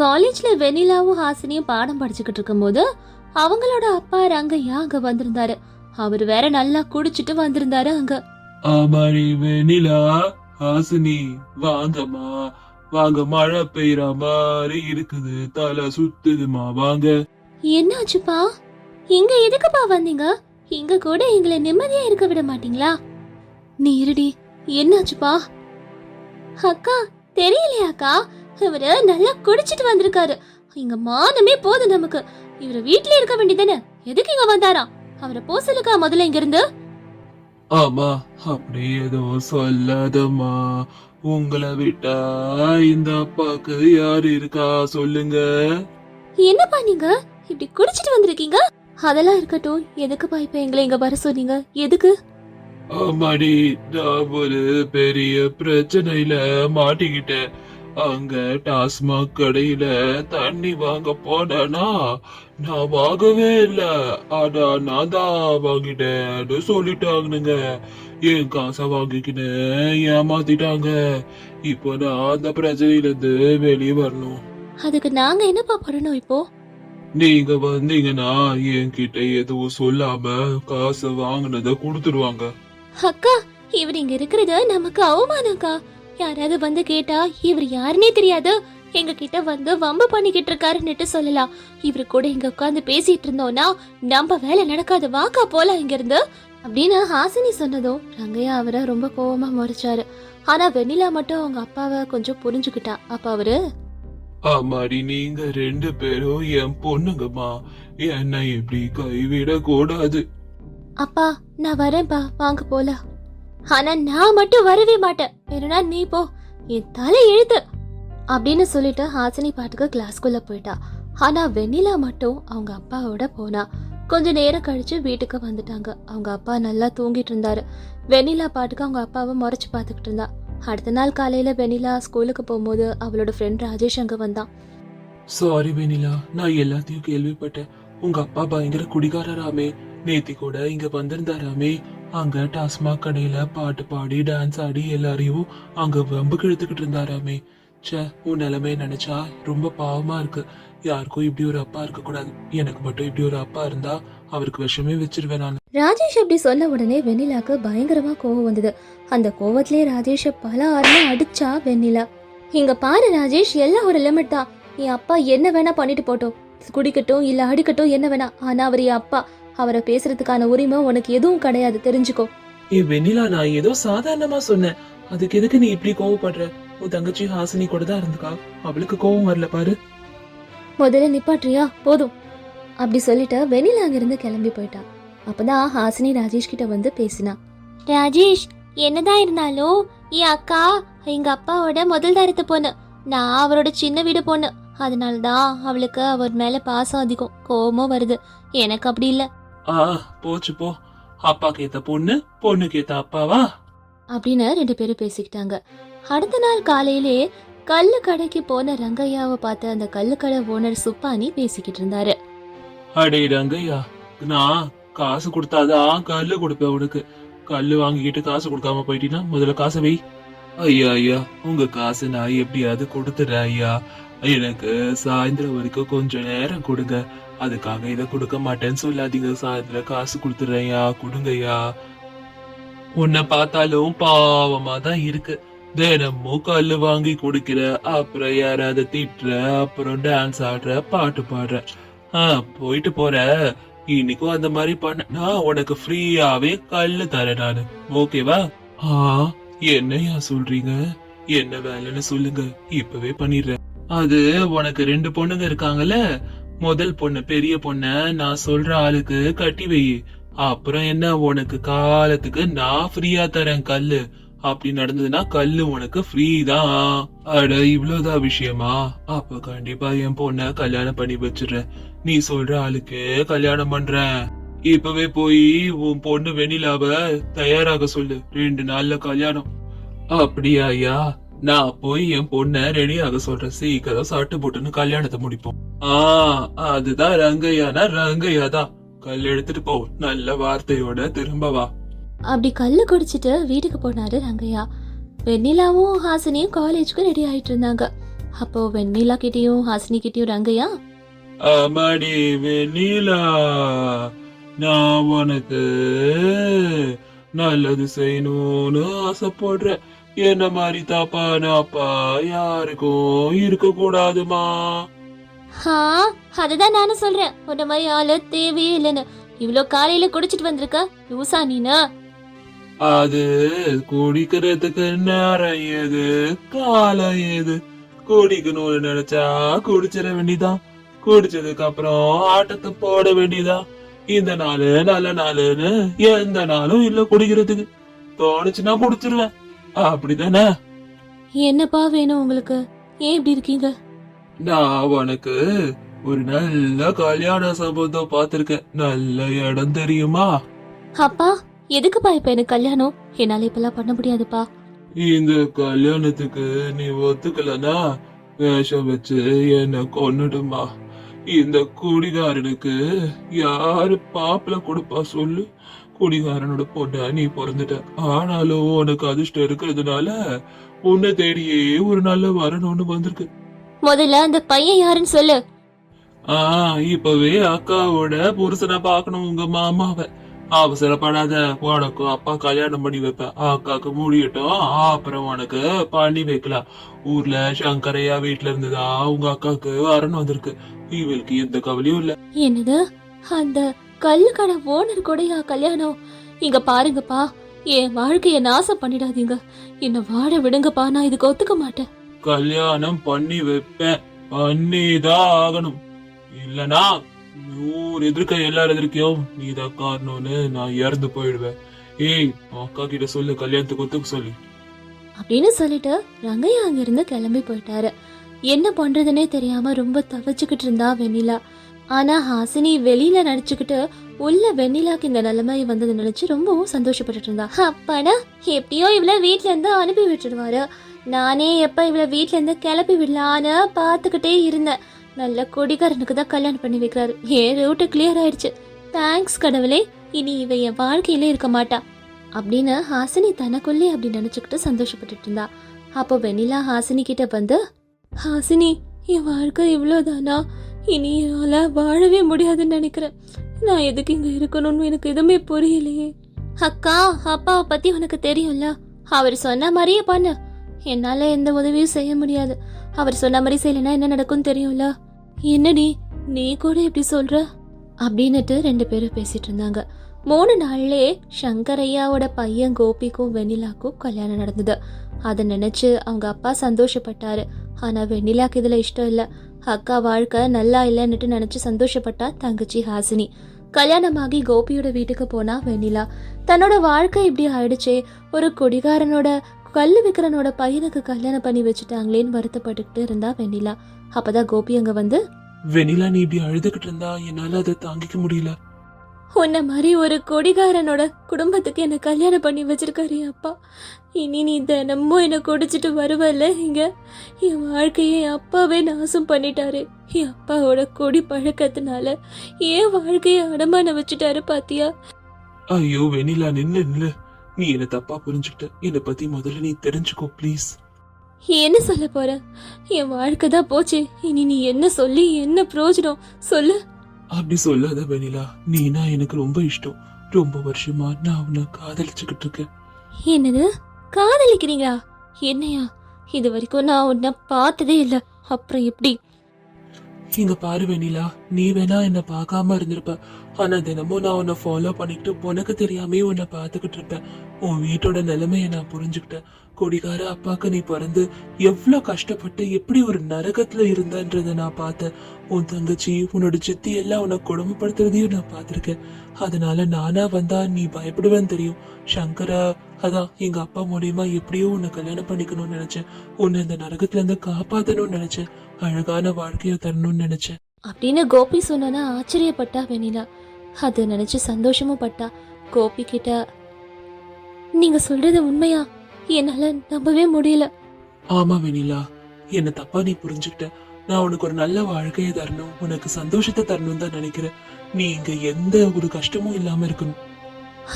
காலேஜ்ல வெண்ணிலாவும் ஹாசினியும் பாடம் படிச்சுக்கிட்டு இருக்கும்போது அவங்களோட அப்பா ரங்கையா அங்க வந்திருந்தாரு. அவர் வேற நல்லா குடிச்சிட்டு வந்திருந்தாரு அங்க. ஆமாடி வெண்ணிலா ஹாசினி வாங்கம்மா. வாங்க மழை பெய்யற மாதிரி இருக்குது. தலை சுத்துதுமா வாங்க. என்னாச்சுப்பா? இங்க எதுக்குப்பா வந்தீங்க? இங்க கூட எங்களை நிம்மதியா இருக்க விட மாட்டீங்களா? நீ இருடி என்னாச்சுப்பா? அக்கா தெரியலையாக்கா? இவரு நல்லா குடிச்சிட்டு வந்திருக்காரு. இங்க மானமே போதும் நமக்கு. இவரு வீட்ல இருக்க வேண்டியதானே எதுக்கு இங்க வந்தாரா? அவரை போ சொல்லுக்கா முதல்ல இங்க இருந்து ஆமா அப்படி ஏதோ சொல்லாதம்மா. உங்களை விட்டா இந்த அப்பாக்கு யாரு இருக்கா? சொல்லுங்க. என்னப்பா நீங்க? இப்படி குடிச்சிட்டு வந்திருக்கீங்க? அதெல்லாம் இருக்கட்டும். எதுக்குப்பா இப்ப எங்களை இங்க வர சொன்னீங்க? எதுக்கு? ஆமாடி நான் ஒரு பெரிய பிரச்சனையில மாட்டிக்கிட்டேன். அங்க டாஸ்மாக் கடையில தண்ணி வாங்க போனேனா நான் வாங்கவே இல்ல. ஆனா நான் தான் வாங்கிட்டேன்னு சொல்லிட்டாங்கனுங்க. என் காசை வாங்கிக்கின்னு ஏமாத்திட்டாங்க. இப்போ நான் அந்த பிரச்சனையில இருந்து வெளியே வரணும். அதுக்கு நாங்க என்னப்பா பண்ணணும் இப்போ? நீங்க வந்தீங்கன்னா என்கிட்ட எதுவும் சொல்லாம காசை வாங்கினதை கொடுத்துருவாங்க. அக்கா இவர் இங்க இருக்கிறது நமக்கு அவமானம்க்கா. யாராவது வந்து கேட்டா இவர் யாருன்னே தெரியாது. எங்க கிட்ட வந்து வம்பு பண்ணிக்கிட்டு இருக்காருன்னுட்டு சொல்லலாம். இவரு கூட இங்க உட்காந்து பேசிட்டு இருந்தோம்னா நம்ம வேலை நடக்காது. வாக்கா போலாம் இங்க இருந்து அப்படின்னு ஹாசினி சொன்னதும் ரங்கையா அவரை ரொம்ப கோவமா முறைச்சாரு. ஆனா வெண்ணிலா மட்டும் அவங்க அப்பாவை கொஞ்சம் புரிஞ்சுக்கிட்டா. அப்ப அவரு ஆமாடி நீங்க ரெண்டு பேரும் என் பொண்ணுங்கம்மா. என்னை இப்படி கைவிட கூடாது அப்பா நான் வரேன்ப்பா. வாங்க போலாம். ஆனா நான் மட்டும் வரவே மாட்டேன். வேணும்னா நீ போ என் தலை எழுத்து அப்படின்னு சொல்லிட்டு ஹாசினி பாட்டுக்கு கிளாஸ்குள்ள போயிட்டா. ஆனா வெண்ணிலா மட்டும் அவங்க அப்பாவோட போனா. கொஞ்ச நேரம் கழிச்சு வீட்டுக்கு வந்துட்டாங்க. அவங்க அப்பா நல்லா தூங்கிட்டு இருந்தாரு. வெண்ணிலா பாட்டுக்கு அவங்க அப்பாவை முறைச்சு பார்த்துக்கிட்டு இருந்தா. அடுத்த நாள் காலையில வெண்ணிலா ஸ்கூலுக்கு போகும்போது அவளோட ஃப்ரெண்ட் ராஜேஷ் அங்க வந்தான். சாரி வெனிலா நான் எல்லாத்தையும் கேள்விப்பட்டேன். உங்க அப்பா பயங்கர குடிகாரராமே. நேத்தி கூட இங்க வந்திருந்தாராமே. அங்க டாஸ்மாக் கடையில பாட்டு பாடி டான்ஸ் ஆடி எல்லாரையும் அங்க வம்புக்கு இழுத்துக்கிட்டு இருந்தாராமே. ச்சே உன் நிலைமைய நினைச்சா ரொம்ப பாவமா இருக்கு. யாருக்கும் இப்படி ஒரு அப்பா இருக்க கூடாது. எனக்கு மட்டும் இப்படி ஒரு அப்பா இருந்தா அவருக்கு விஷமே வச்சிருவேன் நான். ராஜேஷ் அப்படி சொன்ன உடனே வெண்ணிலாக்கு பயங்கரமா கோவம் வந்தது. அந்த கோவத்திலே ராஜேஷ பல ஆறுல அடிச்சா வெண்ணிலா. இங்க பாரு ராஜேஷ் எல்லாம் ஒரு லிமிட் தான். என் அப்பா என்ன வேணா பண்ணிட்டு போட்டோம். குடிக்கட்டும் இல்ல அடிக்கட்டும் என்ன வேணா. ஆனா அவர் என் அப்பா அவரை பேசுறதுக்கான உரிமை உனக்கு எதுவும் கிடையாது தெரிஞ்சுக்கோ. ஏ வெண்ணிலா நான் ஏதோ சாதாரணமா சொன்னேன். அதுக்கு எதுக்கு நீ இப்படி கோவப்படுற? உன் தங்கச்சி ஹாசினி கூட தான் இருந்துக்கா. அவளுக்கு கோவம் வரல பாரு. முதல்ல நிப்பாட்றியா போதும். அப்படி சொல்லிட்டு வெண்ணிலா அங்கிருந்து கிளம்பி போயிட்டா. அப்பதான் ஹாசினி ராஜேஷ் கிட்ட வந்து பேசினா. ராஜேஷ் என்னதான் இருந்தாலும் என் அக்கா எங்க அப்பாவோட முதல் தரத்து பொண்ணு. நான் அவரோட சின்ன வீடு பொண்ணு. அதனால தான் அவளுக்கு அவர் மேல பாசம் அதிகம் கோபமும் வருது. எனக்கு அப்படி இல்ல. ஆ போச்சு போ. அப்பாக்கு ஏத்த பொண்ணு பொண்ணுக்கு ஏத்த அப்பாவா அப்படின்னு ரெண்டு பேரும் பேசிக்கிட்டாங்க. அடுத்த நாள் காலையிலே கல்லு கடைக்கு போன ரங்கையாவை பார்த்து அந்த கல்லு கடை ஓனர் சுப்பானி பேசிக்கிட்டு இருந்தாரு. அடே ரங்கையா நான் காசு கொடுத்தாதான் கல்லு கொடுப்பேன் உனக்கு. கல்லு வாங்கிக்கிட்டு காசு கொடுக்காம போயிட்டீன்னா முதல்ல காசை வை. ஐயா ஐயா உங்க காசு நான் எப்படியாவது கொடுத்துறேன் ஐயா. எனக்கு சாயந்தரம் வரைக்கும் கொஞ்சம் நேரம் கொடுங்க. அதுக்காக இதை கொடுக்க மாட்டேன்னு சொல்லாதீங்க. சாயந்தரம் காசு கொடுத்துறேன்யா கொடுங்கய்யா. உன்னை பார்த்தாலும் பாவமா தான் இருக்கு. தினமும் கல்லு வாங்கி குடிக்கிற அப்புறம் யாராவது திட்டுற அப்புறம் டான்ஸ் ஆடுற பாட்டு பாடுற. ஆ போயிட்டு போற. இன்னைக்கும் அந்த மாதிரி பண்ண நான் உனக்கு ஃப்ரீயாவே கல்லு தரேன் நானு. ஓகேவா? ஆ என்னையா சொல்றீங்க? என்ன வேலைன்னு சொல்லுங்க. இப்பவே பண்ணிடுறேன். அது உனக்கு ரெண்டு பொண்ணுங்க இருக்காங்கல்ல? முதல் பொண்ணு பெரிய பொண்ண நான் சொல்ற ஆளுக்கு கட்டி வை. அப்புறம் என்ன உனக்கு காலத்துக்கு நான் ஃப்ரீயா தரேன் கல்லு. அப்படி நடந்ததுன்னா கல்லு உனக்கு ஃப்ரீ தான் அட இவ்வளவுதான் விஷயமா? அப்ப கண்டிப்பா என் பொண்ண கல்யாணம் பண்ணி வச்சிடுறேன். நீ சொல்ற ஆளுக்கு கல்யாணம் பண்றேன். இப்பவே போய் உன் பொண்ணு வெண்ணிலாவ தயாராக சொல்லு. ரெண்டு நாள்ல கல்யாணம். அப்படியா ஐயா? நான் போய் என் பொண்ண ரெடியாக சொல்றேன். சீக்கிரம் சாட்டு போட்டுன்னு கல்யாணத்தை முடிப்போம். ஆ அதுதான் ரங்கையானா ரங்கையா தான் கல் எடுத்துட்டு போ. நல்ல வார்த்தையோட திரும்ப வா. அப்படி கல்லு குடிச்சிட்டு வீட்டுக்கு போனாரு ரங்கையா. வெண்ணிலாவும் ஹாசினியும் காலேஜுக்கு ரெடி ஆயிட்டு இருந்தாங்க. அப்போ வெண்ணிலா கிட்டயும் ஹாசினி கிட்டயும் ரங்கையா? அம்மாடி வெண்ணிலா நான் உனக்கு நல்லது செய்யணும்னு ஆசைப்படுறேன். என்ன மாதிரி தப்பான அப்பா? யாருக்கும் இருக்க கூடாதுமா ஹா அதுதான் நானும் சொல்றேன். உன்ன மாதிரி ஆளு தேவையே இல்லைன்னு. இவ்ளோ காலையில குடிச்சிட்டு வந்திருக்க? லூசா நீனா? அது குடிக்கிறதுக்கு நேரம் ஏது காலம் ஏது குடிக்கணும்னு நினைச்சா குடிச்சிட வேண்டியதான் குடிச்சதுக்கு அப்புறம் ஆட்டத்தை போட வேண்டியதான் இந்த நாளு நல்ல நாளுன்னு எந்த நாளும் இல்ல குடிக்கிறதுக்கு. தோணுச்சுன்னா குடிச்சிருவேன். அப்படிதானே? என்னப்பா வேணும் உங்களுக்கு? ஏன் இப்படி இருக்கீங்க? நான் உனக்கு ஒரு நல்ல கல்யாண சம்பந்தம் பார்த்திருக்கேன். நல்ல இடம் தெரியுமா? அப்பா எதுக்குப்பா இப்ப எனக்கு கல்யாணம்? என்னால இப்பெல்லாம் பண்ண முடியாதுப்பா. இந்த கல்யாணத்துக்கு நீ ஒத்துக்கலனா வேஷம் வச்சு என்ன கொன்னுடுமா? இந்த குடிகாரனுக்கு யாரு பாப்புல கொடுப்பா சொல்லு. குடிகாரனோட பொண்ண நீ பிறந்துட்ட. ஆனாலும் உனக்கு அதிர்ஷ்டம் இருக்கிறதுனால உன்னை தேடியே ஒரு நல்ல வரணும்னு வந்திருக்கு. முதல்ல அந்த பையன் யாருன்னு சொல்லு. ஆ இப்பவே அக்காவோட புருஷனை பார்க்கணும் உங்க மாமாவை. அவசரப்படாத உனக்கு அப்பா கல்யாணம் பண்ணி வைப்பேன் அக்காக்கு முடியட்டும் அப்புறம் உனக்கு பண்ணி வைக்கலாம். ஊர்ல சங்கரையா வீட்டுல இருந்துதா உங்க அக்காவுக்கு வரணும் வந்திருக்கு. இவளுக்கு எந்த கவலையும் இல்ல. என்னது? அந்த கல்லு கடை ஓனர் கூடயா கல்யாணம். இங்க பாருங்கப்பா என் வாழ்க்கைய நாசம் பண்ணிடாதீங்க. என்ன வாழ விடுங்கப்பா நான் இதுக்கு ஒத்துக்க மாட்டேன். கல்யாணம் பண்ணி வைப்பேன் பண்ணிதான் ஆகணும். இல்லனா நூறு எதிர்க்க எல்லார் எதிர்க்கையும் நீதான் காரணம்னு நான் இறந்து போயிடுவேன். ஏய் அக்கா கிட்ட சொல்லு கல்யாணத்துக்கு ஒத்துக்க சொல்லு. அப்படின்னு சொல்லிட்டு ரங்கையா அங்கிருந்து கிளம்பி போயிட்டாரு. என்ன பண்றதுனே தெரியாம ரொம்ப தவிச்சுக்கிட்டு இருந்தா வெண்ணிலா. ஆனா ஹாசினி வெளியில நடிச்சுக்கிட்டு உள்ள வெண்ணிலாக்கு இந்த நிலைமை வந்ததை நினைச்சு ரொம்பவும் சந்தோஷப்பட்டுட்டு இருந்தா. அப்பாடா எப்படியோ இவள வீட்ல இருந்து அனுப்பி விட்டுடுவாரு நானே எப்ப இவள வீட்ல இருந்து கிளப்பி விடலான்னு பாத்துக்கிட்டே இருந்தேன். நல்ல கொடிகாரனுக்கு தான் கல்யாணம் பண்ணி வைக்கிறாரு. ஏன் ரூட்டு கிளியர் ஆயிடுச்சு. தேங்க்ஸ் கடவுளே இனி இவ என் வாழ்க்கையிலே இருக்க மாட்டா. அப்படின்னு ஹாசினி தனக்குள்ளே அப்படி நினைச்சுக்கிட்டு சந்தோஷப்பட்டுட்டு இருந்தா. அப்போ வெண்ணிலா ஹாசினி கிட்ட வந்து ஹாசினி என் வாழ்க்கை இவ்வளோதானா இனி என்னால வாழவே முடியாதுன்னு நினைக்கிறேன். நான் எதுக்கு இங்க இருக்கணும்னு எனக்கு எதுவுமே புரியலையே. அக்கா அப்பாவை பத்தி உனக்கு தெரியும்ல? அவர் சொன்ன மாதிரியே பண்ணு. என்னால எந்த உதவியும் செய்ய முடியாது. அவர் சொன்ன மாதிரி செய்யலைன்னா என்ன நடக்கும்னு தெரியும்ல? என்னடி நீ கூட இப்படி சொல்ற? அப்படின்னுட்டு ரெண்டு பேரும் பேசிட்டு இருந்தாங்க. மூணு நாள்லே சங்கரையாவோட பையன் கோபிக்கும் வெண்ணிலாக்கும் கல்யாணம் நடந்தது. அதை நினைச்சு அவங்க அப்பா சந்தோஷப்பட்டாரு. ஆனா வெண்ணிலாக்கு இதுல இஷ்டம் இல்ல. அக்கா வாழ்க்கை நல்லா இல்லைன்னுட்டு நினைச்சு சந்தோஷப்பட்டா தங்கச்சி ஹாசினி. கல்யாணமாகி கோபியோட வீட்டுக்கு போனா வெண்ணிலா. தன்னோட வாழ்க்கை இப்படி ஆயிடுச்சே. ஒரு குடிகாரனோட கல்லு விக்கிறனோட பையனுக்கு கல்யாணம் பண்ணி வச்சுட்டாங்களேன்னு வருத்தப்பட்டுக்கிட்டு இருந்தா வெண்ணிலா. அப்பதான் கோபி அங்க வந்து வெண்ணிலா நீ இப்படி அழுதுகிட்டு இருந்தா என்னால அதை தாங்கிக்க முடியல. உன்ன மாதிரி ஒரு கொடிகாரனோட குடும்பத்துக்கு என்ன கல்யாணம் பண்ணி வச்சிருக்காரு அப்பா. இனி நீ தினமும் என்னை குடிச்சிட்டு வருவல்ல இங்க? என் வாழ்க்கையை என் அப்பாவே நாசம் பண்ணிட்டாரு. என் அப்பாவோட கொடி பழக்கத்தினால என் வாழ்க்கையை அடமான வச்சுட்டாரு பாத்தியா? ஐயோ வெண்ணிலா நின்னு நில்லு. நீ என்ன தப்பா புரிஞ்சுக்கிட்ட? என்னை பத்தி முதல்ல நீ தெரிஞ்சுக்கோ ப்ளீஸ் என்ன சொல்ல போற? என் வாழ்க்கை தான் போச்சு. இனி நீ என்ன சொல்லி என்ன பிரயோஜனம் சொல்லு. அப்படி சொல்லாத வெண்ணிலா. நீனா எனக்கு ரொம்ப இஷ்டம். ரொம்ப வருஷமா நான் உன்னை காதலிச்சுக்கிட்டு இருக்கேன். என்னது? காதலிக்கிறீங்களா? என்னையா? இது வரைக்கும் நான் உன்னை பார்த்ததே இல்ல. அப்புறம் எப்படி? இங்க பாரு வெண்ணிலா நீ வேணா என்ன பார்க்காம இருந்திருப்ப. ஆனா தினமும் நான் உன்னை ஃபாலோ பண்ணிட்டு உனக்கு தெரியாமே உன்னை பார்த்துக்கிட்டு இருப்பேன். உன் வீட்டோட நிலைமைய நான் புரிஞ்சுக்கிட்டேன். கொடிகார அப்பாக்கு நீ பிறந்து எவ்வளோ கஷ்டப்பட்டு எப்படி ஒரு நரகத்துல இருந்தன்றத நான் பார்த்தேன். உன் தங்கச்சி உன்னோட சித்தி எல்லாம் உன்னை கொடுமைப்படுத்துறதையும் நான் பார்த்துருக்கேன். அதனால நானா வந்தா நீ பயப்படுவேன்னு தெரியும். சங்கரா அதான் எங்க அப்பா மூலியமா எப்படியோ உன்னை கல்யாணம் பண்ணிக்கணும்னு நினைச்சேன். உன்னை இந்த நரகத்துல இருந்து காப்பாத்தணும்னு நினைச்சேன். அழகான வாழ்க்கைய தரணும்னு நினைச்சேன். அப்படின்னு கோபி சொன்னா ஆச்சரியப்பட்டா வெனிலா அதை நினைச்சு சந்தோஷமும் பட்டா. கோபி கிட்ட நீங்க சொல்றது உண்மையா? என்னால நம்பவே முடியல. ஆமா வெனிலா என்ன தப்பா நீ புரிஞ்சுக்கிட்ட. நான் உனக்கு ஒரு நல்ல வாழ்க்கையை தரணும் உனக்கு சந்தோஷத்தை தரணும் தான் நினைக்கிறேன். நீ இங்க எந்த ஒரு கஷ்டமும் இல்லாம இருக்கணும்.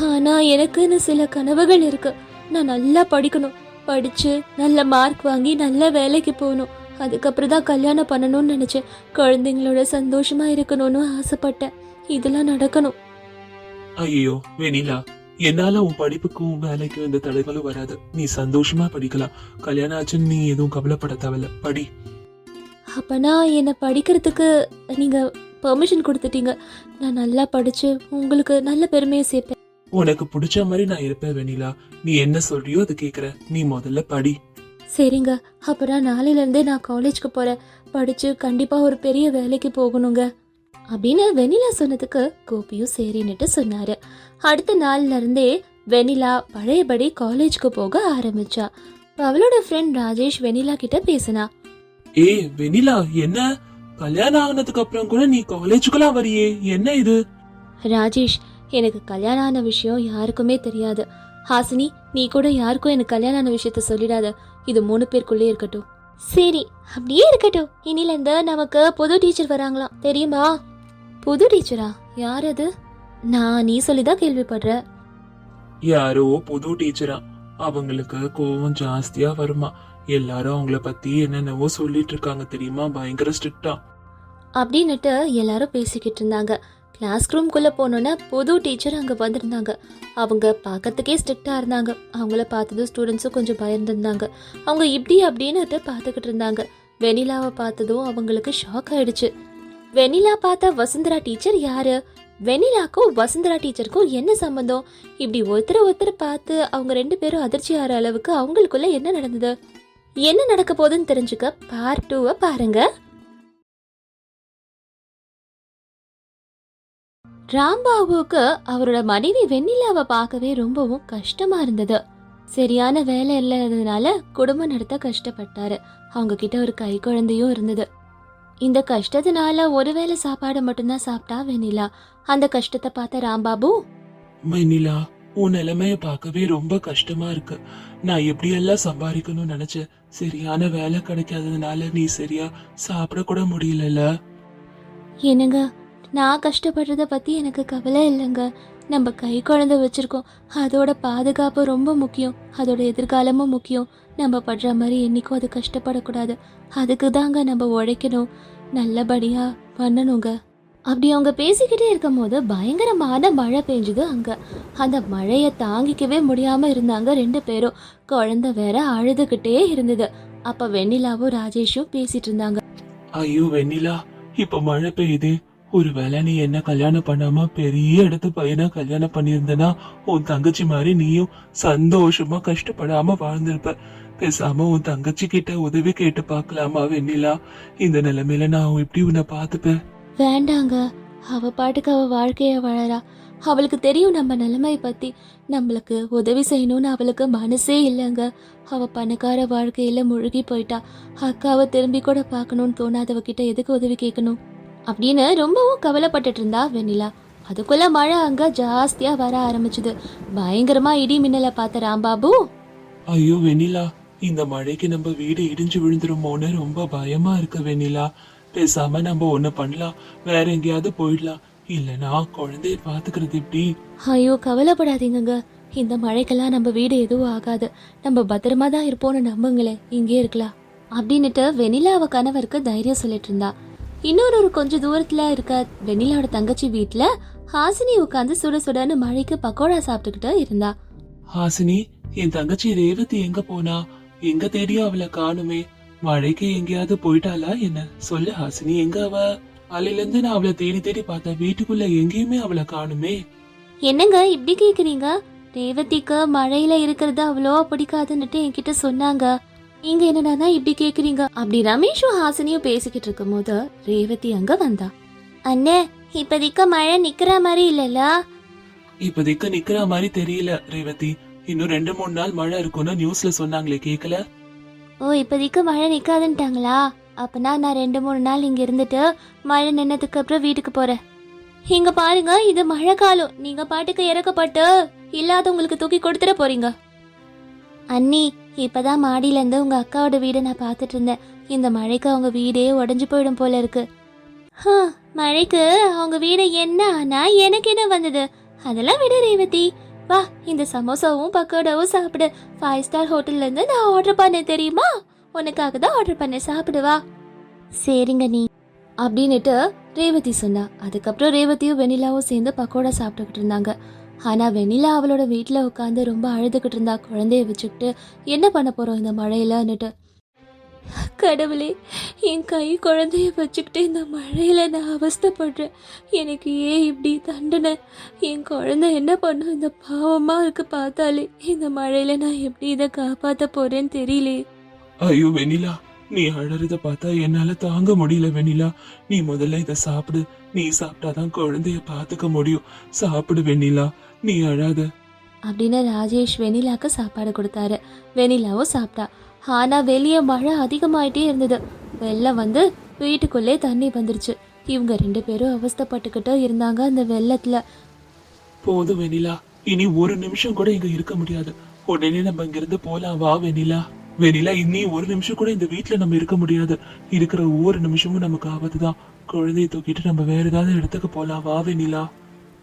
ஆனா எனக்குன்னு சில கனவுகள் இருக்கு. நான் நல்லா படிக்கணும். படிச்சு நல்ல மார்க் வாங்கி நல்ல வேலைக்கு போகணும். அதுக்கப்புறம் தான் கல்யாணம் பண்ணணும்னு நினைச்சேன். குழந்தைங்களோட சந்தோஷமா இருக்கணும்னு ஆசைப்பட்டேன். இதெல்லாம் நடக்கணும். ஐயோ வெனிலா என்னால உன் படிப்புக்கும் வேலைக்கும் எந்த தடைகளும் வராது. நீ சந்தோஷமா படிக்கலாம். கல்யாணம் ஆச்சுன்னு நீ எதுவும் கவலைப்பட தேவையில்ல. படி. அப்பனா என்னை படிக்கிறதுக்கு நீங்க பெர்மிஷன் கொடுத்துட்டீங்க. நான் நல்லா படிச்சு உங்களுக்கு நல்ல பெருமையை சேர்ப்பேன். உனக்கு பிடிச்ச மாதிரி நான் இருப்பேன் வெனிலா நீ என்ன சொல்றியோ அது கேக்குற. நீ முதல்ல படி. சரிங்க. அப்புறம் நாளையில இருந்தே நான் காலேஜ்க்கு போறேன். படிச்சு கண்டிப்பா ஒரு பெரிய வேலைக்கு போகணுங்க. அப்படின்னு வெனிலா சொன்னதுக்கு கோபியும் சரின்னுட்டு சொன்னாரு. அடுத்த நாள்ல இருந்தே வெனிலா பழையபடி காலேஜ்க்கு போக ஆரம்பிச்சா. அவளோட ஃப்ரெண்ட் ராஜேஷ் வெனிலா கிட்ட பேசினா ஏய் வெனிலா என்ன? கல்யாணம் ஆனதுக்கு அப்புறம் கூட நீ காலேஜுக்கெல்லாம் வரியே என்ன இது? ராஜேஷ் எனக்கு கல்யாணம் ஆன விஷயம் யாருக்குமே தெரியாது. ஹாசினி நீ கூட யாருக்கும் எனக்கு கல்யாணம் ஆன விஷயத்த சொல்லிடாத. இது மூணு பேருக்குள்ளே இருக்கட்டும். சரி அப்படியே இருக்கட்டும். இனில இருந்து நமக்கு புது டீச்சர் வராங்களாம். தெரியுமா? புது டீச்சரா? யார் அது நான் நீ சொல்லிதான் கேள்விப்படுற. யாரோ புது டீச்சரா. அவங்களுக்கு கோவம் ஜாஸ்தியா வருமா? எல்லாரும் அவங்கள பத்தி என்னென்னவோ சொல்லிட்டு இருக்காங்க தெரியுமா? பயங்கர ஸ்ட்ரிக்டா. அப்படின்னுட்டு எல்லாரும் பேசிக்கிட்டு இருந்தாங்க கிளாஸ் ரூம்குள்ளே போனோன்னே புது டீச்சர் அங்கே வந்திருந்தாங்க. அவங்க பார்க்கறதுக்கே ஸ்ட்ரிக்டாக இருந்தாங்க. அவங்கள பார்த்ததும் ஸ்டூடெண்ட்ஸும் கொஞ்சம் பயந்துருந்தாங்க. அவங்க இப்படி அப்படின்னுட்டு பார்த்துக்கிட்டு இருந்தாங்க வெனிலாவை பார்த்ததும் அவங்களுக்கு ஷாக் ஆயிடுச்சு. வெனிலா பார்த்த வசுந்தரா டீச்சர் யாரு? வெனிலாக்கும் வசுந்தரா டீச்சருக்கும் என்ன சம்பந்தம்? இப்படி ஒருத்தர் ஒருத்தர் பார்த்து அவங்க ரெண்டு பேரும் அதிர்ச்சி ஆகிற அளவுக்கு அவங்களுக்குள்ள என்ன நடந்தது? என்ன நடக்க போகுதுன்னு தெரிஞ்சுக்க பார்ட் டூவை பாருங்க. ராம்பாபுவுக்கு அவரோட மனைவி வெண்ணிலாவை பார்க்கவே ரொம்பவும் கஷ்டமா இருந்தது. சரியான வேலை இல்லாததுனால குடும்பம் நடத்த கஷ்டப்பட்டாரு. அவங்க கிட்ட ஒரு கை குழந்தையும் இருந்தது. இந்த கஷ்டத்தினால ஒருவேளை சாப்பாடு மட்டும்தான் சாப்பிட்டா வெண்ணிலா? அந்த கஷ்டத்தை பார்த்த ராம்பாபு? வெனிலா உன் நிலைமைய பார்க்கவே ரொம்ப கஷ்டமா இருக்கு. நான் எப்படி எல்லாம் சம்பாதிக்கணும்னு நினைச்சேன். சரியான வேலை கிடைக்காததுனால நீ சரியா சாப்பிட கூட முடியலல்ல. என்னங்க? நான் கஷ்டப்படுறத பற்றி எனக்கு கவலை இல்லைங்க. நம்ம கை குழந்த வச்சுருக்கோம். அதோட பாதுகாப்பு ரொம்ப முக்கியம். அதோட எதிர்காலமும் முக்கியம். நம்ம படுற மாதிரி என்னைக்கும் அது கஷ்டப்படக்கூடாது. அதுக்கு தாங்க நம்ம உழைக்கணும். நல்லபடியாக பண்ணணுங்க. அப்படி அவங்க பேசிக்கிட்டே இருக்கும் போது பயங்கரமான மழை பெஞ்சுது அங்கே. அந்த மழையை தாங்கிக்கவே முடியாமல் இருந்தாங்க ரெண்டு பேரும். குழந்தை வேற அழுதுகிட்டே இருந்தது. அப்போ வெண்ணிலாவும் ராஜேஷும் பேசிட்டு இருந்தாங்க. ஐயோ வெண்ணிலா இப்போ மழை பெய்யுது. ஒருவேளை நீ என்ன கல்யாணம் பண்ணாம பெரிய இடத்து பையனா கல்யாணம் பண்ணியிருந்தனா உன் தங்கச்சி மாதிரி நீயும் சந்தோஷமா கஷ்டப்படாம வாழ்ந்திருப்ப. பேசாம உன் தங்கச்சி கிட்ட உதவி கேட்டு பார்க்கலாமா வெண்ணிலா? இந்த நிலைமையில நான் எப்படி உன்னை பாத்துப்பேன் வேண்டாங்க. அவ பாட்டுக்கு அவ வாழ்க்கைய வாழறா. அவளுக்கு தெரியும் நம்ம நிலைமை பத்தி. நம்மளுக்கு உதவி செய்யணும்னு அவளுக்கு மனசே இல்லைங்க. அவ பணக்கார வாழ்க்கையில முழுகி போயிட்டா. அக்காவை திரும்பி கூட பார்க்கணும்னு தோணாதவகிட்ட எதுக்கு உதவி கேட்கணும்? அப்படின்னு ரொம்பவும் கவலைப்பட்டுட்டு இருந்தா வெண்ணிலா. அதுக்குள்ள மழை அங்க ஜாஸ்தியா வர ஆரம்பிச்சுது. பயங்கரமா இடி மின்னலை பார்த்த ராம்பாபு. ஐயோ வெண்ணிலா இந்த மழைக்கு நம்ம வீடு இடிஞ்சு விழுந்துருமோன்னு ரொம்ப பயமா இருக்கு வெண்ணிலா. பேசாம நம்ம ஒண்ணு பண்ணலாம். வேற எங்கேயாவது போயிடலாம். இல்லனா குழந்தைய பாத்துக்கிறது எப்படி? ஐயோ கவலைப்படாதீங்கங்க. இந்த மழைக்கெல்லாம் நம்ம வீடு எதுவும் ஆகாது. நம்ம பத்திரமா தான் இருப்போம்னு நம்புங்களேன். இங்கே இருக்கலாம். அப்படின்னுட்டு வெனிலாவ கணவருக்கு தைரியம் சொல்லிட்டு இருந்தா இன்னொரு ஒரு கொஞ்ச தூரத்துல இருக்க வெனிலாவோட தங்கச்சி வீட்ல ஹாசினி உட்காந்து சுட சுடன்னு மழைக்கு பக்கோடா சாப்பிட்டுக்கிட்டு இருந்தா. ஹாசினி என் தங்கச்சி ரேவதி எங்க போனா? எங்க தேடியும் அவளை காணுமே. மழைக்கு எங்கேயாவது போயிட்டாளா என்ன? சொல்லு ஹாசினி எங்க அவ? காலையில இருந்து நான் அவளை தேடி தேடி பார்த்தேன் வீட்டுக்குள்ள எங்கேயுமே அவளை காணுமே. என்னங்க இப்படி கேக்குறீங்க? ரேவதிக்கு மழையில இருக்கிறது அவ்வளோ பிடிக்காதுன்னுட்டு என்கிட்ட சொன்னாங்க. நீங்க என்னடா இப்படி கேக்குறீங்க? அப்படி ரமேஷும் ஹாசினியும் பேசிக்கிட்டு இருக்கும்போது ரேவதி அங்க வந்தா. அண்ணே இப்போதைக்கு மழை நிக்கிற மாதிரி இல்லல்ல? இப்போதைக்கு நிக்கிற மாதிரி தெரியல ரேவதி. இன்னும் ரெண்டு மூணு நாள் மழை இருக்கும்னு நியூஸ்ல சொன்னாங்களே கேக்கல? ஓ இப்போதைக்கு மழை நிக்காதுன்ட்டாங்களா? அப்பனா நான் ரெண்டு மூணு நாள் இங்க இருந்துட்டு மழை நின்னதுக்கு அப்புறம் வீட்டுக்கு போறேன். இங்க பாருங்க இது மழை காலம் நீங்க பாட்டுக்கு இறக்கப்பட்டு இல்லாதவங்களுக்கு தூக்கி கொடுத்துட போறீங்க. அண்ணி இப்பதான் மாடியிலேருந்து உங்க அக்காவோட வீடை நான் பார்த்துட்டு இருந்தேன் இந்த மழைக்கு அவங்க வீடே உடஞ்சு போயிடும் போல இருக்கு. ஹா, மழைக்கு அவங்க வீடு என்ன ஆனா எனக்கு என்ன வந்தது? அதெல்லாம் விட ரேவதி. வா இந்த சமோசாவும் பக்கோடாவும் சாப்பிடு. ஃபைவ் ஸ்டார் ஹோட்டல்ல இருந்து நான் ஆர்டர் பண்ணேன் தெரியுமா? உனக்காக தான் ஆர்டர் பண்ண சாப்பிடுவா சரிங்க நீ. அப்படின்னுட்டு ரேவதி சொன்னா. அதுக்கப்புறம் ரேவதியும் வெண்ணிலாவும் சேர்ந்து பக்கோடா சாப்பிட்டுக்கிட்டு இருந்தாங்க. ஆனால் வெண்ணிலா அவளோட வீட்டில் உட்காந்து ரொம்ப அழுதுகிட்டு இருந்தா குழந்தைய வச்சுக்கிட்டு என்ன பண்ண போகிறோம் இந்த மழையிலன்னுட்டு கடவுளே என் கை குழந்தைய வச்சுக்கிட்டு இந்த மழையில நான் அவஸ்தைப்படுறேன். எனக்கு ஏன் இப்படி தண்டனை? என் குழந்தை என்ன பண்ணும்? இந்த பாவமாக இருக்கு பார்த்தாலே. இந்த மழையில் நான் எப்படி இதை காப்பாற்ற போகிறேன்னு தெரியலையே ஐயோ வெண்ணிலா நீ அழறத பார்த்தா என்னால தாங்க முடியல வெண்ணிலா. நீ முதல்ல இதை சாப்பிடு. நீ சாப்பிட்டாதான் குழந்தைய பார்த்துக்க முடியும். சாப்பிடு வெண்ணிலா. நீ அழாத. அப்படின்னு ராஜேஷ் வெனிலாக்கு சாப்பாடு கொடுத்தாரு. வெனிலாவும் சாப்பிட்டா. ஆனா வெளியே மழை அதிகமாயிட்டே இருந்தது. வெள்ளம் வந்து வீட்டுக்குள்ளே தண்ணி வந்துருச்சு. இவங்க ரெண்டு பேரும் அவஸ்தைப்பட்டுக்கிட்டு இருந்தாங்க அந்த வெள்ளத்துல. போதும் வெண்ணிலா. இனி ஒரு நிமிஷம் கூட இங்க இருக்க முடியாது. உடனே நம்ம இங்க இருந்து போலாம். வா வெண்ணிலா. வெண்ணிலா இனி ஒரு நிமிஷம் கூட இந்த வீட்ல நம்ம இருக்க முடியாது. இருக்கிற ஒவ்வொரு நிமிஷமும் நமக்கு ஆபத்து தான் குழந்தைய தூக்கிட்டு நம்ம வேற ஏதாவது இடத்துக்கு போலாம். வா வெண்ணிலா.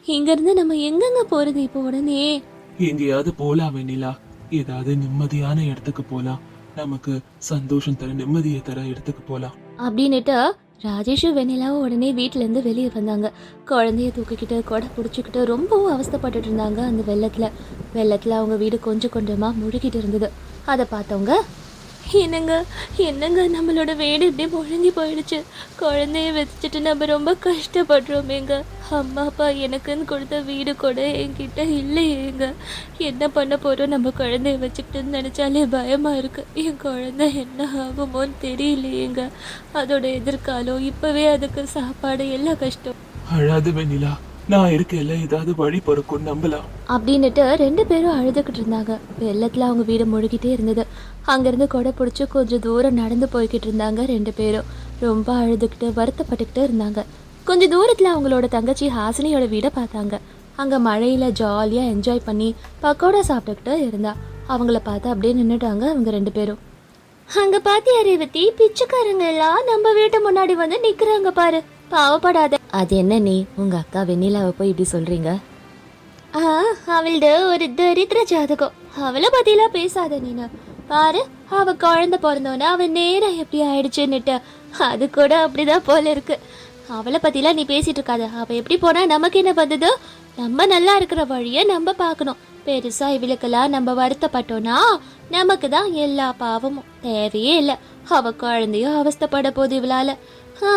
இங்க இருந்து நம்ம எங்கெங்க போறது இப்போ உடனே? எங்கேயாவது போலாம் வெண்ணிலா. ஏதாவது நிம்மதியான இடத்துக்கு போலாம். நமக்கு சந்தோஷம் தர நிம்மதியை தர இடத்துக்கு போலாம். அப்படின்னுட்டு ராஜேஷும் வெண்ணிலாவும் உடனே வீட்ல இருந்து வெளியே வந்தாங்க. குழந்தைய தூக்கிக்கிட்டு கொடை பிடிச்சிக்கிட்டு ரொம்பவும் அவஸ்தைப்பட்டுட்டு இருந்தாங்க அந்த வெள்ளத்துல. வெள்ளத்துல அவங்க வீடு கொஞ்சம் கொஞ்சமா முழுகிட்டு இருந்தது. அதை பார்த்தவங்க என்னங்க என்னங்க நம்மளோட வீடு இப்படி முழுங்கி போயிடுச்சு? குழந்தைய வச்சுட்டு நம்ம ரொம்ப கஷ்டப்படுறோமேங்க. அம்மா அப்பா எனக்குன்னு கொடுத்த வீடு கூட என்கிட்ட இல்லையேங்க. என்ன பண்ண போகிறோம் நம்ம குழந்தைய வச்சுக்கிட்டுன்னு நினைச்சாலே பயமா இருக்கு. என் குழந்தை என்ன ஆகுமோன்னு தெரியலையேங்க. அதோட எதிர்காலம் இப்பவே அதுக்கு சாப்பாடு எல்லாம் கஷ்டம். அழாது வெண்ணிலா நான் இருக்கையில ஏதாவது வழி பிறக்கும் நம்பலாம் அப்படின்னுட்டு ரெண்டு பேரும் அழுதுகிட்டு இருந்தாங்க. வெள்ளத்துல அவங்க வீடு முழுகிட்டே இருந்தது. அங்கிருந்து கொடை பிடிச்சி கொஞ்சம் தூரம் நடந்து போய்கிட்டு இருந்தாங்க ரெண்டு பேரும். ரொம்ப அழுதுகிட்டு வருத்தப்பட்டுக்கிட்டு இருந்தாங்க. கொஞ்சம் தூரத்துல அவங்களோட தங்கச்சி ஹாசினியோட வீடை பார்த்தாங்க. அங்க மழையில ஜாலியா என்ஜாய் பண்ணி பக்கோடா சாப்பிட்டுக்கிட்டு இருந்தா. அவங்கள பார்த்து அப்படியே நின்றுட்டாங்க அவங்க ரெண்டு பேரும். அங்க பாத்தியா ரேவதி? பிச்சைக்காரங்க எல்லாம் நம்ம வீட்டு முன்னாடி வந்து நிக்கிறாங்க பாரு. பாவப்படாத. அது என்ன நீ? உங்க அக்கா வெண்ணிலாவை போய் இப்படி சொல்றீங்க? ஆ அவள்ட ஒரு தரித்திர ஜாதகம். அவளை பத்திலாம் பேசாத நீனு. பாரு அவ குழந்தை பிறந்தோன்னே அவ நேரம் எப்படி ஆயிடுச்சுன்னுட்டு. அது கூட அப்படிதான் போல இருக்கு. அவளை பத்திலாம் நீ பேசிட்டு இருக்காத. அவ எப்படி போனா நமக்கு என்ன வந்தது நம்ம நல்லா இருக்கிற வழிய நம்ம பார்க்கணும். பெருசா இவளுக்கெல்லாம் நம்ம வருத்தப்பட்டோம்னா நமக்கு தான் எல்லா பாவமும் தேவையே இல்லை. அவ குழந்தையும் அவஸ்தைப்பட போகுது இவளால. ஆ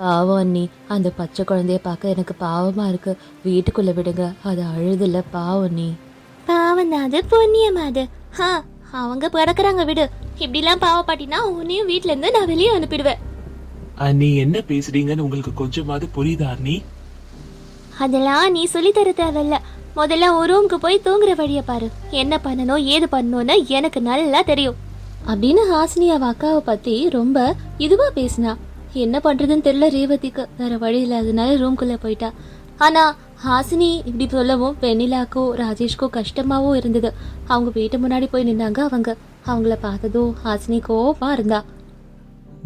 பாவம் அண்ணி அந்த பச்சை குழந்தைய பார்க்க எனக்கு பாவமா இருக்கு. வீட்டுக்குள்ள விடுங்க அது அழுதுல பாவம் நீ பாவம் அது புண்ணியம் அது. ஹா அவங்க பிறக்குறாங்க விடு. இப்படிலாம் பாவப்பாட்டினா உன்னையும் வீட்ல இருந்து நான் வெளியே அனுப்பிடுவேன். நீ என்ன பேசுறீங்கன்னு உங்களுக்கு கொஞ்சமாவது புரியுதா நீ அதெல்லாம் நீ சொல்லி தர தேவையில்ல. முதல்ல ஒரு ரூமுக்கு போய் தூங்குற வழிய பாரு. என்ன பண்ணணும் ஏது பண்ணணும்னு எனக்கு நல்லா தெரியும். அப்படின்னு ஹாசினி அவ அக்காவை பத்தி ரொம்ப இதுவா பேசினா. என்ன பண்றதுன்னு தெரியல ரேவதிக்கு. வேற வழி இல்லாதனால ரூம்குள்ள போயிட்டா. ஆனா ஹாசினி இப்படி சொல்லவும் வெண்ணிலாக்கோ ராஜேஷ்க்கோ கஷ்டமாவும் இருந்தது. அவங்க வீட்டு முன்னாடி போய் நின்னாங்க அவங்க. அவங்கள பார்த்ததும் ஹாசினி கோவமா இருந்தா.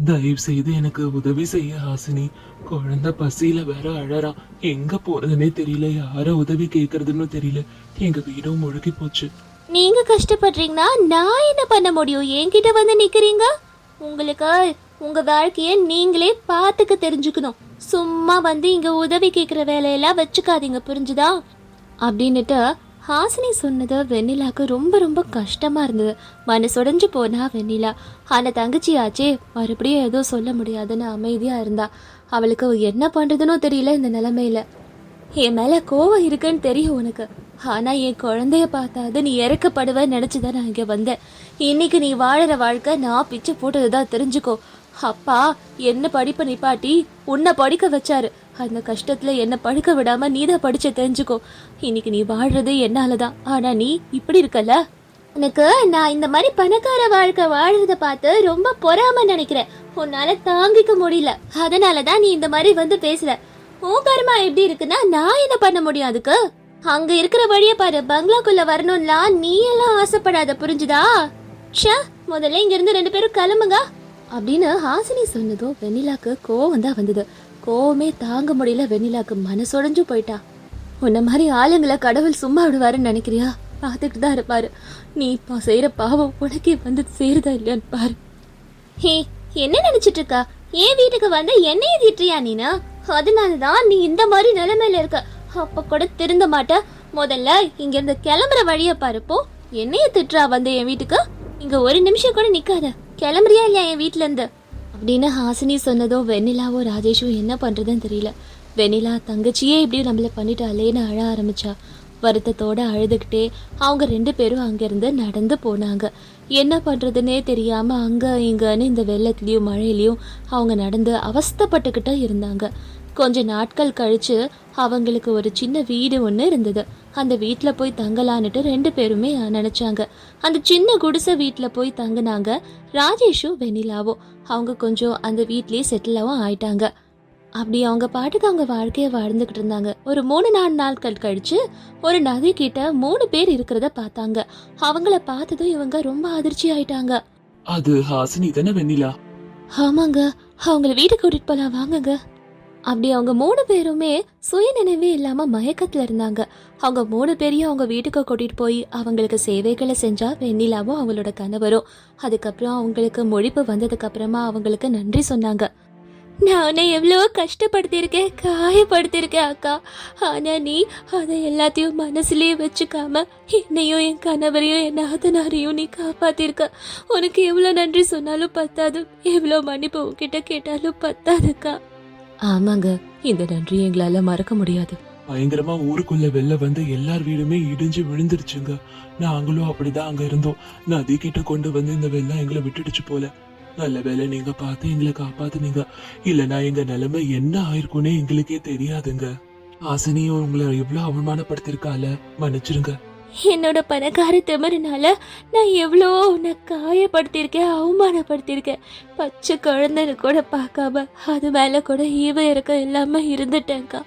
தயவு செய்து எனக்கு உதவி செய்ய ஹாசினி. குழந்தை பசியில வேற அழறான் எங்க போறதுன்னே தெரியல. யார உதவி கேக்குறதுன்னு தெரியல. எங்க வீடும் முழுகி போச்சு. நீங்க கஷ்டப்படுறீங்கன்னா நான் என்ன பண்ண முடியும்? என்கிட்ட வந்து நிக்கிறீங்க? உங்களுக்கு உங்க வாழ்க்கைய நீங்களே பார்த்துக்க தெரிஞ்சுக்கணும். சும்மா வந்து இங்க உதவி கேட்குற வேலையெல்லாம் வச்சுக்காதீங்க புரிஞ்சுதா? அப்படின்னுட்டு ஹாசினி சொன்னது வெண்ணிலாக்கு ரொம்ப ரொம்ப கஷ்டமா இருந்தது. மனசுடைஞ்சு போனா வெண்ணிலா ஆனா தங்கச்சியாச்சே மறுபடியும் எதுவும் சொல்ல முடியாதுன்னு அமைதியா இருந்தா. அவளுக்கு என்ன பண்றதுன்னு தெரியல இந்த நிலைமையில. என் மேல கோவம் இருக்குன்னு தெரியும் உனக்கு. ஆனா என் குழந்தைய பார்த்தாது நீ இறக்கப்படுவேன்னு நினச்சி தான் நான் இங்க வந்தேன். இன்னைக்கு நீ வாழற வாழ்க்கை நான் பிச்சு போட்டதுதான் தெரிஞ்சுக்கோ. அப்பா என்ன படிப்பை நிப்பாட்டி உன்னை படிக்க வச்சாரு. அந்த கஷ்டத்தில் என்னை படிக்க விடாம நீ தான் படிச்ச தெரிஞ்சுக்கோ. இன்னைக்கு நீ வாழ்றது என்னாலதான். ஆனா நீ இப்படி இருக்கல எனக்கு நான் இந்த மாதிரி பணக்கார வாழ்க்கை வாழ்றத பார்த்து ரொம்ப பொறாம நினைக்கிறேன். உன்னால தாங்கிக்க முடியல. அதனாலதான் நீ இந்த மாதிரி வந்து பேசுற. உன் கர்மா எப்படி இருக்குன்னா நான் என்ன பண்ண முடியும் அதுக்கு? அங்க இருக்கிற வழிய பாரு. பங்களாக்குள்ள வரணும்லாம் நீ எல்லாம் ஆசைப்படாத. புரிஞ்சுதா? ஷா முதல்ல இங்க இருந்து ரெண்டு பேரும் கிளம்புங்க. அப்படின்னு ஹாசினி சொன்னதும் வெண்ணிலாக்கு கோவம் தான் வந்தது. கோவமே தாங்க முடியல வெண்ணிலாக்கு மனசுடைஞ்சு போயிட்டா. உன்ன மாதிரி ஆளுங்களை கடவுள் சும்மா விடுவாருன்னு நினைக்கிறியா? பார்த்துட்டு தான் இருப்பாரு. நீ இப்போ செய்கிற பாவம் உனக்கே வந்து சேருதா இல்லையான்னு பாரு. ஹே என்ன நினைச்சிட்டு இருக்கா? என் வீட்டுக்கு வந்து என்னைய திட்டுறியா நீனா? அதனாலதான் நீ இந்த மாதிரி நிலைமையில இருக்க. அப்ப கூட திருந்த மாட்ட. முதல்ல இங்க இருந்து கிளம்புற வழிய பாருப்போ என்னைய திட்டுறா வந்து என் வீட்டுக்கு? இங்க ஒரு நிமிஷம் கூட நிக்காத. கிளம்புறியா இல்லையா என் வீட்ல இருந்து அப்படின்னு ஹாசினி சொன்னதும் வெண்ணிலாவோ ராஜேஷும் என்ன பண்றதுன்னு தெரியல. வெண்ணிலா தங்கச்சியே இப்படி நம்மள பண்ணிட்டாலேன்னு அழ ஆரம்பிச்சா. வருத்தத்தோட அழுதுகிட்டே அவங்க ரெண்டு பேரும் அங்கிருந்து நடந்து போனாங்க. என்ன பண்றதுன்னே தெரியாம அங்க இங்கன்னு இந்த வெள்ளத்துலயும் மழையிலயும் அவங்க நடந்து அவஸ்தைப்பட்டுக்கிட்டு இருந்தாங்க. கொஞ்ச நாட்கள் கழிச்சு அவங்களுக்கு ஒரு சின்ன வீடு ஒன்று இருந்தது. அந்த வீட்டில் போய் தங்கலான்னுட்டு ரெண்டு பேருமே நினச்சாங்க. அந்த சின்ன குடிசை வீட்டில் போய் தங்குனாங்க ராஜேஷும் வெண்ணிலாவும். அவங்க கொஞ்சம் அந்த வீட்லயே செட்டிலாவும் ஆயிட்டாங்க. அப்படி அவங்க பாட்டுக்கு அவங்க வாழ்க்கையை வாழ்ந்துகிட்டு இருந்தாங்க. ஒரு மூணு நாலு நாட்கள் கழிச்சு ஒரு நதி கிட்ட மூணு பேர் இருக்கிறத பார்த்தாங்க. அவங்கள பார்த்ததும் இவங்க ரொம்ப அதிர்ச்சி ஆயிட்டாங்க. அது ஹாசினி தானே வெண்ணிலா? ஆமாங்க. அவங்கள வீட்டுக்கு கூட்டிட்டு போலாம் வாங்குங்க. அப்படி அவங்க மூணு பேருமே சுய நினைவே இல்லாம மயக்கத்துல இருந்தாங்க. அவங்க மூணு பேரையும் அவங்க வீட்டுக்கு கூட்டிட்டு போய் அவங்களுக்கு சேவைகளை செஞ்சா வெண்ணிலாவும் அவங்களோட கணவரும். அதுக்கப்புறம் அவங்களுக்கு மொழிப்பு வந்ததுக்கு அப்புறமா அவங்களுக்கு நன்றி சொன்னாங்க. நான் உன்னை எவ்வளோ கஷ்டப்படுத்தியிருக்கேன் காயப்படுத்தியிருக்கேன் அக்கா. ஆனா நீ அதை எல்லாத்தையும் மனசுலயே வச்சுக்காம என்னையும் என் கணவரையும் என் நாதனாரையும் நீ காப்பாத்திருக்க. உனக்கு எவ்வளோ நன்றி சொன்னாலும் பத்தாது. எவ்வளோ மன்னிப்பு உன்கிட்ட கேட்டாலும் பத்தாதுக்கா ஆமாங்க இந்த நன்றி எங்களால மறக்க முடியாது. பயங்கரமா ஊருக்குள்ள வெளில வந்து எல்லார் வீடுமே இடிஞ்சு விழுந்துருச்சுங்க. நாங்களும் அப்படிதான் அங்க இருந்தோம். நதி கிட்ட கொண்டு வந்து இந்த வெள்ளம் எங்களை விட்டுடுச்சு போல. நல்ல வேலை நீங்க பார்த்து எங்களை காப்பாத்துனீங்க. இல்லனா எங்க நிலைமை என்ன ஆயிருக்கும்னே எங்களுக்கே தெரியாதுங்க. ஆசினியும் உங்களை எவ்வளவு அவமானப்படுத்திருக்கால மன்னிச்சிருங்க. என்னோட பணக்கார திமிருனால நான் எவ்வளோ உன்னை காயப்படுத்தியிருக்கேன் அவமானப்படுத்தியிருக்கேன். பச்சை குழந்தைங்க கூட பார்க்காம அது மேலே கூட ஈவ இறக்கம் இல்லாமல் இருந்துட்டேன்க்கா.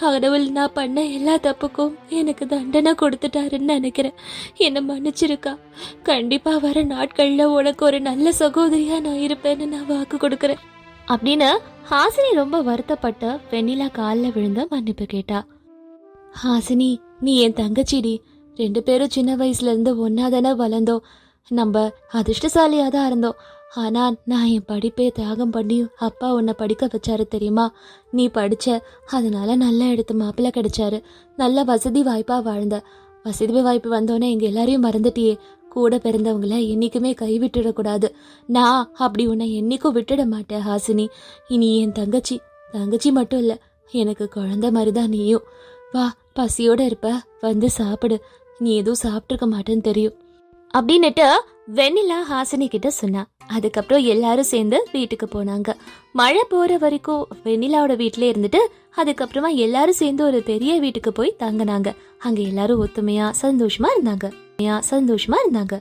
கடவுள் நான் பண்ண எல்லா தப்புக்கும் எனக்கு தண்டனை கொடுத்துட்டாருன்னு நினைக்கிறேன். என்னை மன்னிச்சிருக்கா. கண்டிப்பாக வர நாட்களில் உனக்கு ஒரு நல்ல சகோதரியாக நான் இருப்பேன்னு நான் வாக்கு கொடுக்குறேன். அப்படின்னு ஹாசினி ரொம்ப வருத்தப்பட்ட வெண்ணிலா காலில் விழுந்து மன்னிப்பு கேட்டா. ஹாசினி நீ என் தங்கச்சிடி. ரெண்டு பேரும் சின்ன வயசுல இருந்து ஒன்னா தானே வளர்ந்தோம். நம்ம அதிர்ஷ்டசாலியாக தான் இருந்தோம். ஆனால் நான் என் படிப்பே தியாகம் பண்ணி அப்பா உன்னை படிக்க வச்சாரு தெரியுமா? நீ படிச்ச அதனால நல்ல இடத்து மாப்பிள்ளை கிடைச்சாரு. நல்ல வசதி வாய்ப்பாக வாழ்ந்த. வசதி வாய்ப்பு வந்தோடனே எங்கள் எல்லாரையும் மறந்துட்டியே. கூட பிறந்தவங்கள என்னைக்குமே கைவிட்டுடக்கூடாது. நான் அப்படி உன்னை என்னைக்கும் விட்டுட மாட்டேன் ஹாசினி. இனி என் தங்கச்சி தங்கச்சி மட்டும் இல்லை எனக்கு குழந்த மாதிரி தான் நீயும். வா பசியோடு இருப்ப வந்து சாப்பிடு. நீ எதுவும் சாப்பிட்டுருக்க மாட்டேன்னு தெரியும். அப்படின்னுட்டு வெண்ணிலா ஹாசினி கிட்ட சொன்னா. அதுக்கப்புறம் எல்லாரும் சேர்ந்து வீட்டுக்கு போனாங்க. மழை போற வரைக்கும் வெண்ணிலாவோட வீட்டிலே இருந்துட்டு அதுக்கப்புறமா எல்லாரும் சேர்ந்து ஒரு பெரிய வீட்டுக்கு போய் தங்கினாங்க. அங்க எல்லாரும் ஒத்துமையா சந்தோஷமா இருந்தாங்க. சந்தோஷமா இருந்தாங்க.